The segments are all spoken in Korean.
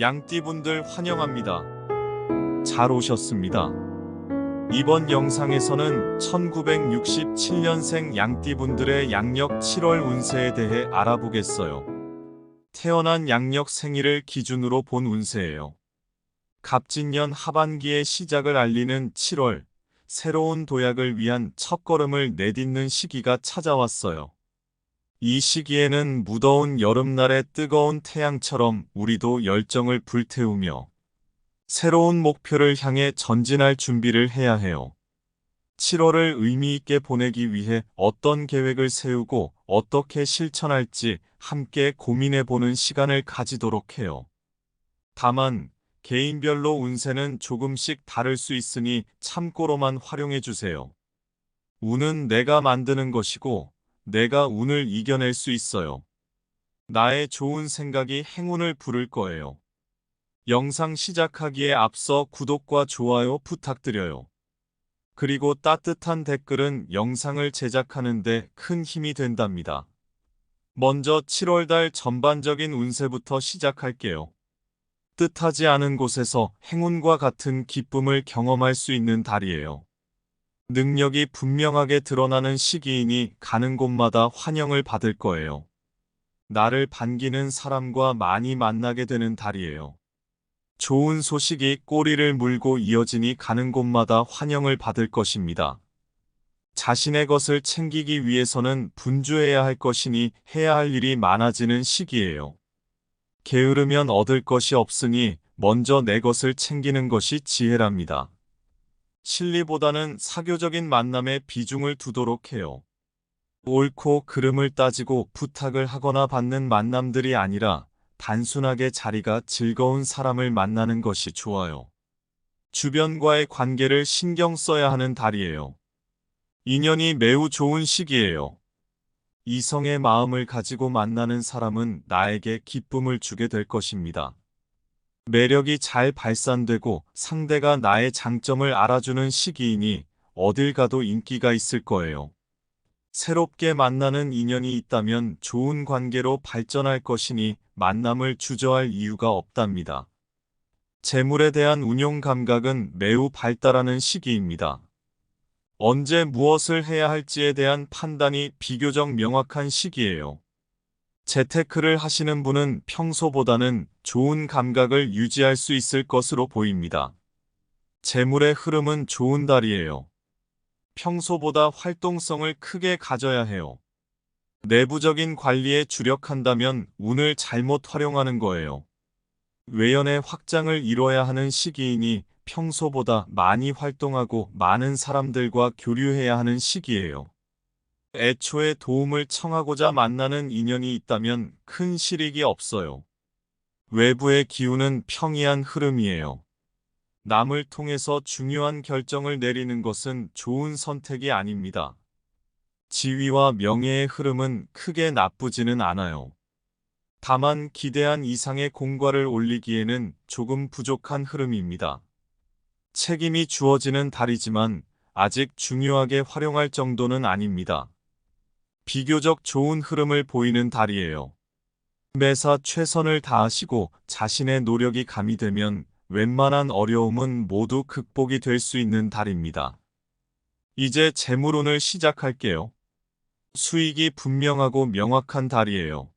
양띠분들 환영합니다. 잘 오셨습니다. 이번 영상에서는 1967년생 양띠분들의 양력 7월 운세에 대해 알아보겠어요. 태어난 양력 생일을 기준으로 본 운세예요. 갑진년 하반기의 시작을 알리는 7월, 새로운 도약을 위한 첫걸음을 내딛는 시기가 찾아왔어요. 이 시기에는 무더운 여름날의 뜨거운 태양처럼 우리도 열정을 불태우며 새로운 목표를 향해 전진할 준비를 해야 해요. 7월을 의미 있게 보내기 위해 어떤 계획을 세우고 어떻게 실천할지 함께 고민해 보는 시간을 가지도록 해요. 다만, 개인별로 운세는 조금씩 다를 수 있으니 참고로만 활용해 주세요. 운은 내가 만드는 것이고, 내가 운을 이겨낼 수 있어요. 나의 좋은 생각이 행운을 부를 거예요. 영상 시작하기에 앞서 구독과 좋아요 부탁드려요. 그리고 따뜻한 댓글은 영상을 제작하는데 큰 힘이 된답니다. 먼저 7월달 전반적인 운세부터 시작할게요. 뜻하지 않은 곳에서 행운과 같은 기쁨을 경험할 수 있는 달이에요. 능력이 분명하게 드러나는 시기이니 가는 곳마다 환영을 받을 거예요. 나를 반기는 사람과 많이 만나게 되는 달이에요. 좋은 소식이 꼬리를 물고 이어지니 가는 곳마다 환영을 받을 것입니다. 자신의 것을 챙기기 위해서는 분주해야 할 것이니 해야 할 일이 많아지는 시기예요. 게으르면 얻을 것이 없으니 먼저 내 것을 챙기는 것이 지혜랍니다. 실리보다는 사교적인 만남에 비중을 두도록 해요. 옳고 그름을 따지고 부탁을 하거나 받는 만남들이 아니라 단순하게 자리가 즐거운 사람을 만나는 것이 좋아요. 주변과의 관계를 신경 써야 하는 달이에요. 인연이 매우 좋은 시기예요. 이성의 마음을 가지고 만나는 사람은 나에게 기쁨을 주게 될 것입니다. 매력이 잘 발산되고 상대가 나의 장점을 알아주는 시기이니 어딜 가도 인기가 있을 거예요. 새롭게 만나는 인연이 있다면 좋은 관계로 발전할 것이니 만남을 주저할 이유가 없답니다. 재물에 대한 운용 감각은 매우 발달하는 시기입니다. 언제 무엇을 해야 할지에 대한 판단이 비교적 명확한 시기예요. 재테크를 하시는 분은 평소보다는 좋은 감각을 유지할 수 있을 것으로 보입니다. 재물의 흐름은 좋은 달이에요. 평소보다 활동성을 크게 가져야 해요. 내부적인 관리에 주력한다면 운을 잘못 활용하는 거예요. 외연의 확장을 이뤄야 하는 시기이니 평소보다 많이 활동하고 많은 사람들과 교류해야 하는 시기예요. 애초에 도움을 청하고자 만나는 인연이 있다면 큰 실익이 없어요. 외부의 기운은 평이한 흐름이에요. 남을 통해서 중요한 결정을 내리는 것은 좋은 선택이 아닙니다. 지위와 명예의 흐름은 크게 나쁘지는 않아요. 다만 기대한 이상의 공과를 올리기에는 조금 부족한 흐름입니다. 책임이 주어지는 달이지만 아직 중요하게 활용할 정도는 아닙니다. 비교적 좋은 흐름을 보이는 달이에요. 매사 최선을 다하시고 자신의 노력이 가미되면 웬만한 어려움은 모두 극복이 될 수 있는 달입니다. 이제 재물운을 시작할게요. 수익이 분명하고 명확한 달이에요.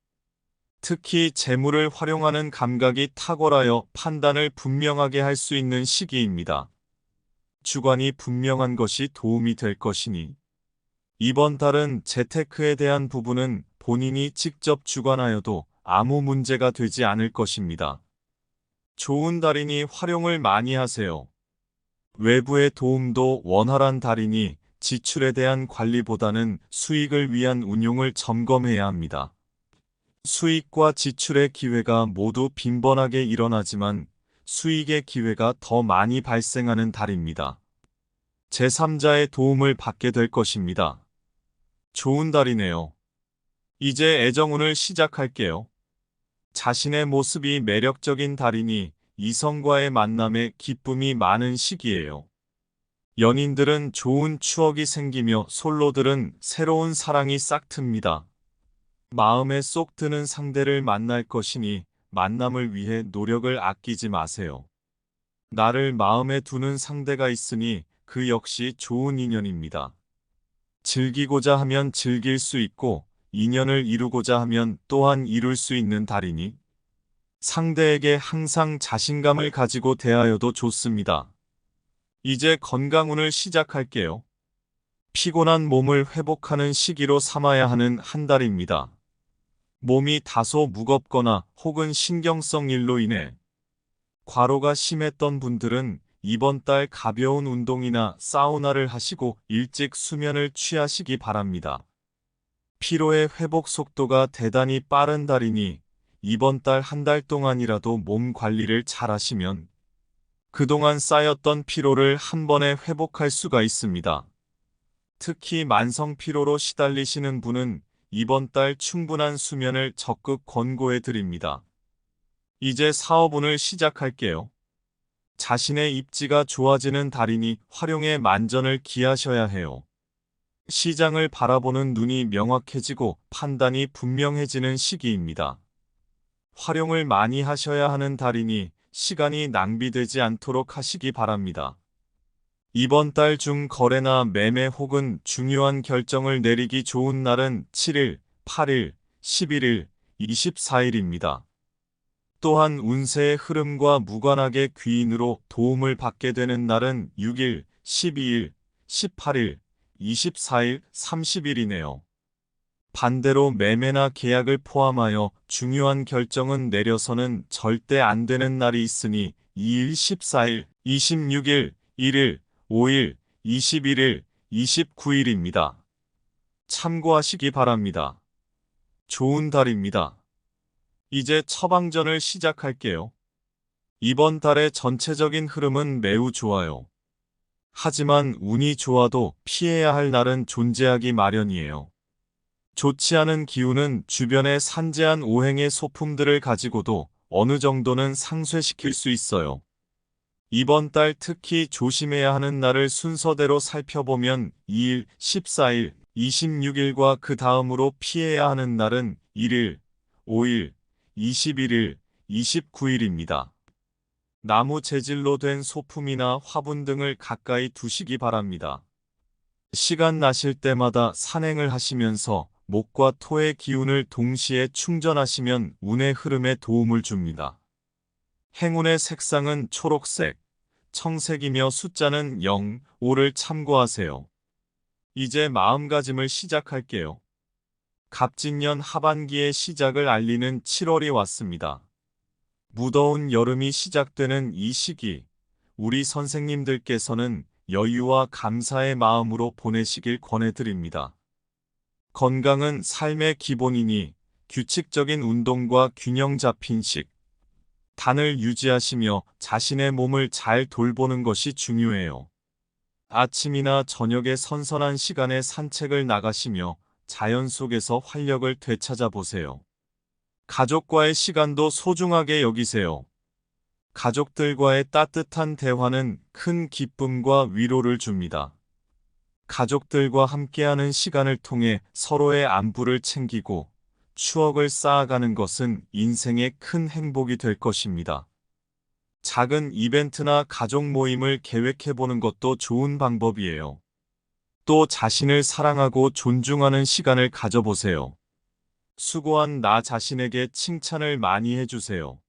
특히 재물을 활용하는 감각이 탁월하여 판단을 분명하게 할 수 있는 시기입니다. 주관이 분명한 것이 도움이 될 것이니 이번 달은 재테크에 대한 부분은 본인이 직접 주관하여도 아무 문제가 되지 않을 것입니다. 좋은 달이니 활용을 많이 하세요. 외부의 도움도 원활한 달이니 지출에 대한 관리보다는 수익을 위한 운용을 점검해야 합니다. 수익과 지출의 기회가 모두 빈번하게 일어나지만 수익의 기회가 더 많이 발생하는 달입니다. 제3자의 도움을 받게 될 것입니다. 좋은 달이네요. 이제 애정운을 시작할게요. 자신의 모습이 매력적인 달이니 이성과의 만남에 기쁨이 많은 시기예요. 연인들은 좋은 추억이 생기며 솔로들은 새로운 사랑이 싹 틉니다. 마음에 쏙 드는 상대를 만날 것이니 만남을 위해 노력을 아끼지 마세요. 나를 마음에 두는 상대가 있으니 그 역시 좋은 인연입니다. 즐기고자 하면 즐길 수 있고 인연을 이루고자 하면 또한 이룰 수 있는 달이니 상대에게 항상 자신감을 가지고 대하여도 좋습니다. 이제 건강운을 시작할게요. 피곤한 몸을 회복하는 시기로 삼아야 하는 한 달입니다. 몸이 다소 무겁거나 혹은 신경성 일로 인해 과로가 심했던 분들은 이번 달 가벼운 운동이나 사우나를 하시고 일찍 수면을 취하시기 바랍니다. 피로의 회복 속도가 대단히 빠른 달이니 이번 달한달 동안이라도 몸 관리를 잘 하시면 그동안 쌓였던 피로를 한 번에 회복할 수가 있습니다. 특히 만성 피로로 시달리시는 분은 이번 달 충분한 수면을 적극 권고해 드립니다. 이제 사업운을 시작할게요. 자신의 입지가 좋아지는 달이니 활용에 만전을 기하셔야 해요. 시장을 바라보는 눈이 명확해지고 판단이 분명해지는 시기입니다. 활용을 많이 하셔야 하는 달이니 시간이 낭비되지 않도록 하시기 바랍니다. 이번 달 중 거래나 매매 혹은 중요한 결정을 내리기 좋은 날은 7일, 8일, 11일, 24일입니다. 또한 운세의 흐름과 무관하게 귀인으로 도움을 받게 되는 날은 6일, 12일, 18일, 24일, 30일이네요. 반대로 매매나 계약을 포함하여 중요한 결정은 내려서는 절대 안 되는 날이 있으니 2일, 14일, 26일, 1일, 5일, 21일, 29일입니다. 참고하시기 바랍니다. 좋은 달입니다. 이제 처방전을 시작할게요. 이번 달의 전체적인 흐름은 매우 좋아요. 하지만 운이 좋아도 피해야 할 날은 존재하기 마련이에요. 좋지 않은 기운은 주변의 산재한 오행의 소품들을 가지고도 어느 정도는 상쇄시킬 수 있어요. 이번 달 특히 조심해야 하는 날을 순서대로 살펴보면 2일, 14일, 26일과 그 다음으로 피해야 하는 날은 1일, 5일, 21일, 29일입니다. 나무 재질로 된 소품이나 화분 등을 가까이 두시기 바랍니다. 시간 나실 때마다 산행을 하시면서 목과 토의 기운을 동시에 충전하시면 운의 흐름에 도움을 줍니다. 행운의 색상은 초록색, 청색이며 숫자는 0, 5를 참고하세요. 이제 마음가짐을 시작할게요. 갑진년 하반기의 시작을 알리는 7월이 왔습니다. 무더운 여름이 시작되는 이 시기, 우리 선생님들께서는 여유와 감사의 마음으로 보내시길 권해드립니다. 건강은 삶의 기본이니 규칙적인 운동과 균형 잡힌 식, 단을 유지하시며 자신의 몸을 잘 돌보는 것이 중요해요. 아침이나 저녁에 선선한 시간에 산책을 나가시며 자연 속에서 활력을 되찾아 보세요. 가족과의 시간도 소중하게 여기세요. 가족들과의 따뜻한 대화는 큰 기쁨과 위로를 줍니다. 가족들과 함께하는 시간을 통해 서로의 안부를 챙기고 추억을 쌓아가는 것은 인생의 큰 행복이 될 것입니다. 작은 이벤트나 가족 모임을 계획해보는 것도 좋은 방법이에요. 또 자신을 사랑하고 존중하는 시간을 가져보세요. 수고한 나 자신에게 칭찬을 많이 해주세요.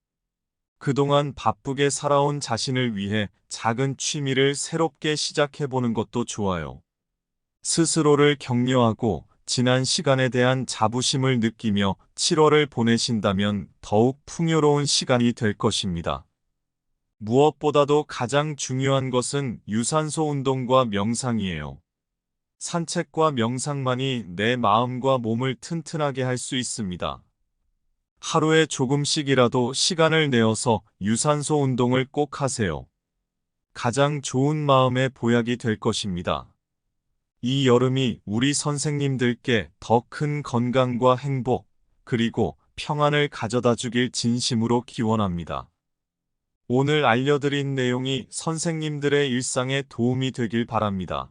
그동안 바쁘게 살아온 자신을 위해 작은 취미를 새롭게 시작해보는 것도 좋아요. 스스로를 격려하고 지난 시간에 대한 자부심을 느끼며 7월을 보내신다면 더욱 풍요로운 시간이 될 것입니다. 무엇보다도 가장 중요한 것은 유산소 운동과 명상이에요. 산책과 명상만이 내 마음과 몸을 튼튼하게 할 수 있습니다. 하루에 조금씩이라도 시간을 내어서 유산소 운동을 꼭 하세요. 가장 좋은 마음의 보약이 될 것입니다. 이 여름이 우리 선생님들께 더 큰 건강과 행복, 그리고 평안을 가져다 주길 진심으로 기원합니다. 오늘 알려드린 내용이 선생님들의 일상에 도움이 되길 바랍니다.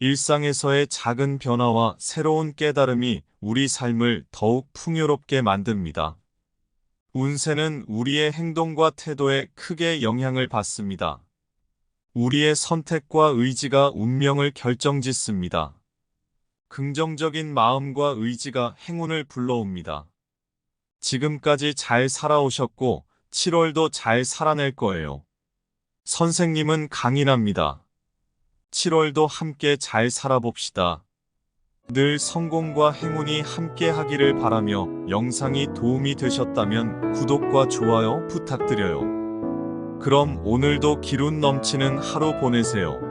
일상에서의 작은 변화와 새로운 깨달음이 우리 삶을 더욱 풍요롭게 만듭니다. 운세는 우리의 행동과 태도에 크게 영향을 받습니다. 우리의 선택과 의지가 운명을 결정짓습니다. 긍정적인 마음과 의지가 행운을 불러옵니다. 지금까지 잘 살아오셨고 7월도 잘 살아낼 거예요. 선생님은 강인합니다. 7월도 함께 잘 살아봅시다. 늘 성공과 행운이 함께 하기를 바라며 영상이 도움이 되셨다면 구독과 좋아요 부탁드려요. 그럼 오늘도 기운 넘치는 하루 보내세요.